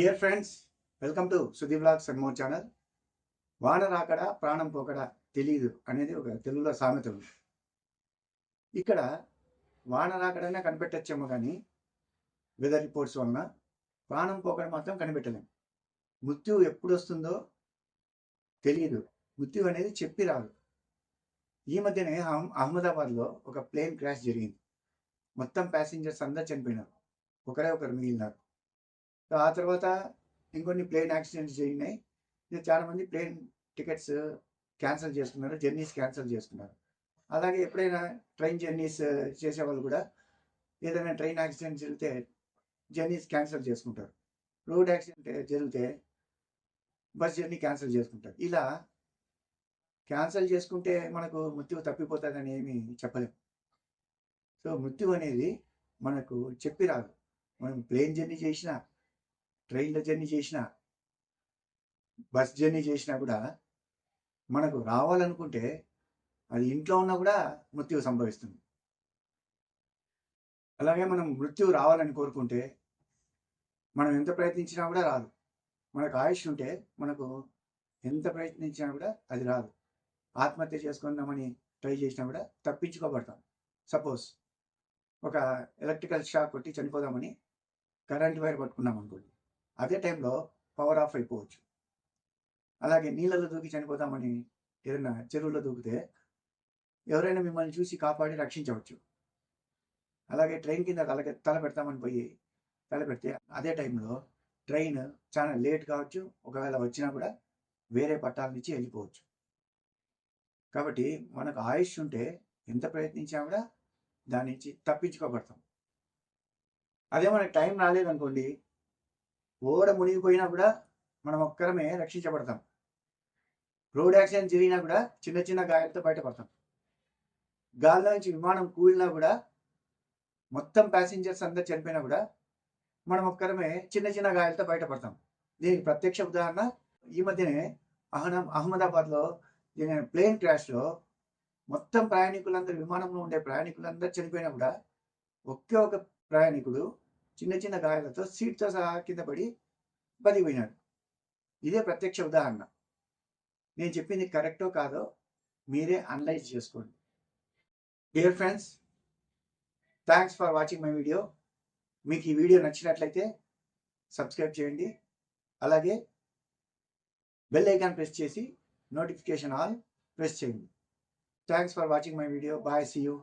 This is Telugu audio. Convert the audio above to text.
Dear friends welcome to Sudhi blogs and more channel వాన రాకడా ప్రాణం పోకడా తెలియదు అనేది ఒక తెలుగులో సామెత ఉంది. ఇక్కడ వాన రాకడనే కనిపెట్టచ్చేమో కానీ వెదర్ రిపోర్ట్స్ వలన ప్రాణం పోకడ మాత్రం కనిపెట్టలేము మృత్యు ఎప్పుడు వస్తుందో తెలియదు మృత్యు అనేది చెప్పి రాదు. ఈ మధ్యనే అహ్మదాబాద్లో ఒక ప్లేన్ క్రాష్ జరిగింది. మొత్తం ప్యాసింజర్స్ అందరు చనిపోయినారు. ఒకరే ఒకరు మిగిలినారు. ఆ తర్వాత ఇంకొన్ని ప్లేన్ యాక్సిడెంట్స్ జరిగినాయి. చాలామంది చాలా మంది ప్లేన్ టికెట్స్ క్యాన్సిల్ చేసుకున్నారు జర్నీస్ క్యాన్సిల్ చేసుకున్నారు. అలాగే ఎప్పుడైనా ట్రైన్ జర్నీస్ చేసే వాళ్ళు కూడా ఏదైనా ట్రైన్ యాక్సిడెంట్ జరిగితే జర్నీస్ క్యాన్సిల్ చేసుకుంటారు. రోడ్ యాక్సిడెంట్ జరిగితే బస్ జర్నీ క్యాన్సిల్ చేసుకుంటారు. ఇలా క్యాన్సిల్ చేసుకుంటే మనకు మృత్యువు తప్పిపోతుందని ఏమి చెప్పలేము సో మృత్యువు అనేది మనకు చెప్పి రాదు మనం ప్లేన్ జర్నీ చేసినా ట్రైన్లో జర్నీ చేసినా బస్ జర్నీ చేసినా కూడా మనకు రావాలనుకుంటే అది ఇంట్లో ఉన్నా కూడా మృత్యువు సంభవిస్తుంది. అలాగే మనం మృత్యువు రావాలని కోరుకుంటే మనం ఎంత ప్రయత్నించినా కూడా రాదు. మనకు ఆయుష్ ఉంటే మనకు ఎంత ప్రయత్నించినా కూడా అది రాదు. ఆత్మహత్య చేసుకుందామని ట్రై చేసినా కూడా తప్పించుకోబడతాం. సపోజ్ ఒక ఎలక్ట్రికల్ షాక్ కొట్టి చనిపోదామని కరెంట్ వైర్ పట్టుకున్నాం అనుకోండి అదే టైంలో పవర్ ఆఫ్ అయిపోవచ్చు. అలాగే నీళ్ళలో దూకి చనిపోతామని ఏదైనా చెరువులో దూకితే ఎవరైనా మిమ్మల్ని చూసి కాపాడి రక్షించవచ్చు. అలాగే ట్రైన్ కింద తల తల పెడతామని పోయి తల పెడితే అదే టైంలో ట్రైన్ చాలా లేట్ కావచ్చు ఒకవేళ వచ్చినా కూడా వేరే పట్టాల నుంచి వెళ్ళిపోవచ్చు. కాబట్టి మనకు ఆయుష్ ఉంటే ఎంత ప్రయత్నించినా కూడా దాని నుంచి తప్పించుకోబడతాం. అదే మనకి టైం రాలేదనుకోండి ఓడ మునిగిపోయినా కూడా మనం ఒక్కరమే రక్షించబడతాం. రోడ్ యాక్సిడెంట్ జరిగినా కూడా చిన్న చిన్న గాయాలతో బయటపడతాం. గాల్లో నుంచి విమానం కూలినా కూడా మొత్తం ప్యాసింజర్స్ అందరు చనిపోయినా కూడా మనం ఒక్కరమే చిన్న చిన్న గాయాలతో బయటపడతాం. దీనికి ప్రత్యక్ష ఉదాహరణ ఈ మధ్యనే అహ్నా అహ్మదాబాద్లో జరిగిన ప్లేన్ క్రాష్లో మొత్తం ప్రయాణికులందరూ విమానంలో ఉండే ప్రయాణికులందరూ చనిపోయినా కూడా ఒకే ఒక ప్రయాణికుడు చిన్న చిన్న గాయాలతో సీట్తో సహా కింద పడి బతికిపోయినాడు. ఇదే ప్రత్యక్ష ఉదాహరణ. నేను చెప్పింది కరెక్టో కాదో మీరే అనలైజ్ చేసుకోండి. Dear friends thanks for watching my video మీకు ఈ వీడియో నచ్చినట్లయితే సబ్స్క్రైబ్ చేయండి. అలాగే బెల్ ఐకాన్ ప్రెస్ చేసి నోటిఫికేషన్ ఆల్ ప్రెస్ చేయండి. Thanks for watching my video bye see you